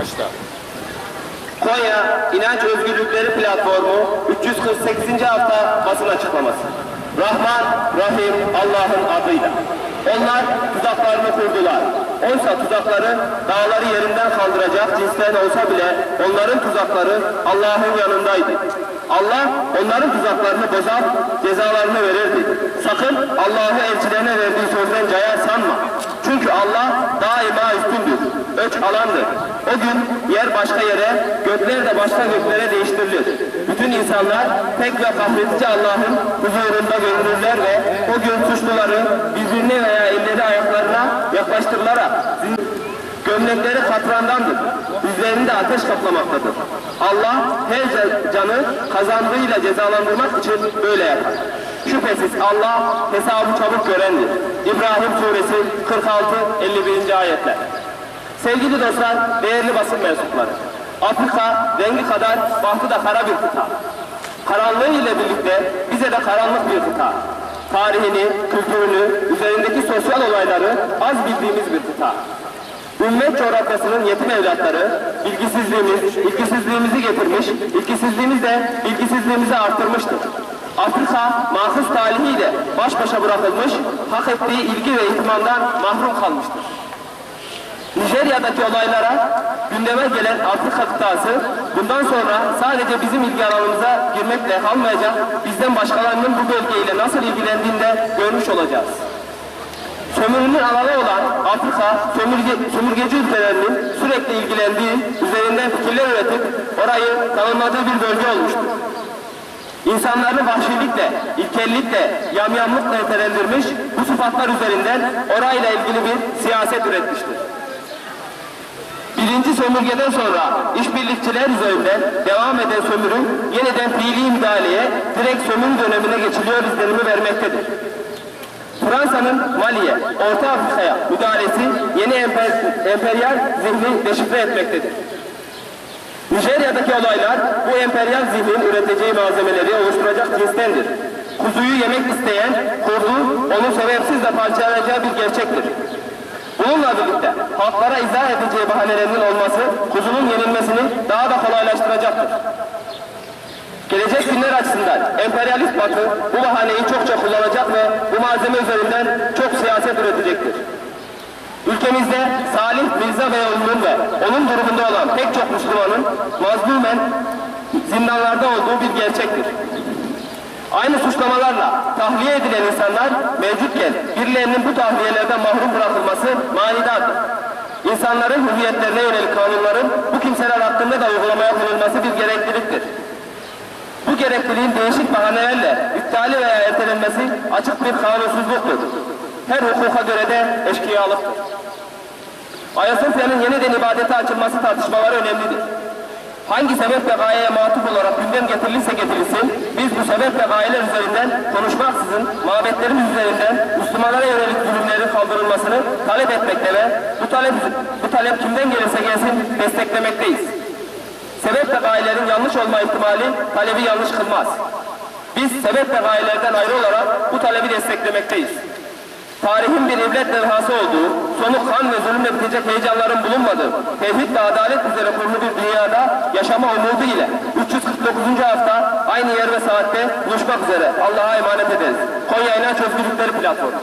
başta. Konya İnanç Özgürlükleri Platformu 348. hafta basın açıklaması. Rahman, Rahim Allah'ın adıyla. Onlar tuzaklarını kurdular. Oysa tuzakları dağları yerinden kaldıracak cinsten olsa bile onların tuzakları Allah'ın yanındaydı. Allah onların tuzaklarını bozar, cezalarını verirdi. Sakın Allah'ı elçilerine verdiği sözden caya sanma. Çünkü Allah daima öç alandır. O gün yer başka yere, gökler de başka göklere değiştirilir. Bütün insanlar tek ve kahredici Allah'ın huzurunda görünürler ve o gün suçluları birbirine veya elleri ayaklarına yaklaştırılarak gömlekleri katrandandır. Yüzlerini de ateş kaplamaktadır. Allah her canı kazandığıyla cezalandırmak için böyle yapar. Şüphesiz Allah hesabı çabuk görendir. İbrahim suresi 46-51. ayetler. Sevgili dostlar, değerli basın mensupları. Afrika rengi kadar bahtı da kara bir kıta. Karanlığı ile birlikte bize de karanlık bir kıta. Tarihini, kültürünü, üzerindeki sosyal olayları az bildiğimiz bir kıta. Ümmet coğrafyasının yetim evlatları bilgisizliğimiz, ilgisizliğimizi getirmiş, ilgisizliğimiz de bilgisizliğimizi arttırmıştır. Afrika mahsus talihiyle baş başa bırakılmış, hak ettiği ilgi ve ihtimamdan mahrum kalmıştır. Nijerya'daki olaylara gündeme gelen Afrika kıtası bundan sonra sadece bizim ilgi alanımıza girmekle kalmayacak, bizden başkalarının bu bölgeyle nasıl ilgilendiğinde görmüş olacağız. Sömürünün alanı olan Afrika, sömürge, sömürgeci ülkelerinin sürekli ilgilendiği, üzerinden fikirler üretip orayı tanımladığı bir bölge olmuştur. İnsanlarını vahşilikle, ilkellikle, yamyamlıkla nitelendirmiş, bu sıfatlar üzerinden orayla ilgili bir siyaset üretmiştir. Birinci sömürgeden sonra işbirlikçiler üzerinden devam eden sömürü yeniden fiili müdahaleye direkt sömürü dönemine geçiliyor izlenimi vermektedir. Fransa'nın Mali'ye, Orta Afrika'ya müdahalesi yeni emper, emperyal zihni deşifre etmektedir. Nijerya'daki olaylar bu emperyal zihnin üreteceği malzemeleri oluşturacak cinstendir. Kuzuyu yemek isteyen kurdu onu sebepsiz de parçalayacağı bir gerçektir. Halklara izah edeceği bahanelerinin olması kuzunun yenilmesini daha da kolaylaştıracaktır. Gelecek günler açısından emperyalist batı bu bahaneyi çokça kullanacak ve bu malzeme üzerinden çok siyaset üretecektir. Ülkemizde Salih Mirza Beyoğlu'nun ve onun durumunda olan pek çok Müslümanın mazlumen zindanlarda olduğu bir gerçektir. Aynı suçlamalarla tahliye edilen insanlar mevcutken birilerinin bu tahliyelerden mahrum bırakılması manidardır. İnsanların hürriyetlerine yönelik kanunların bu kimseler hakkında da uygulamaya konulması bir gerekliliktir. Bu gerekliliğin değişik bahanelerle iptali veya ertelenmesi açık bir kanunsuzluktur. Her hukuka göre de eşkıyalıktır. Ayasofya'nın yeniden ibadete açılması tartışmaları önemlidir. Hangi sebep ve gayeye matuf olarak gündem getirilirse getirilsin, biz bu sebep ve gayeler üzerinden konuşmaksızın mabetlerimiz üzerinden Müslümanlara yönelik zulümlerin kaldırılmasını talep etmekte ve bu talep, bu talep kimden gelirse gelsin desteklemekteyiz. Sebep ve gayelerin yanlış olma ihtimali talebi yanlış kılmaz. Biz sebep ve gayelerden ayrı olarak bu talebi desteklemekteyiz. Tarihin bir ibret levhası olduğu, sonu kan ve zulümle bitecek heyecanların bulunmadığı, tevhid ve adalet üzere kurulu bir dünyada yaşama umudu ile 349. aynı yer ve saatte buluşmak üzere Allah'a emanet ederiz. Konya İnanç Özgürlükleri Platformu.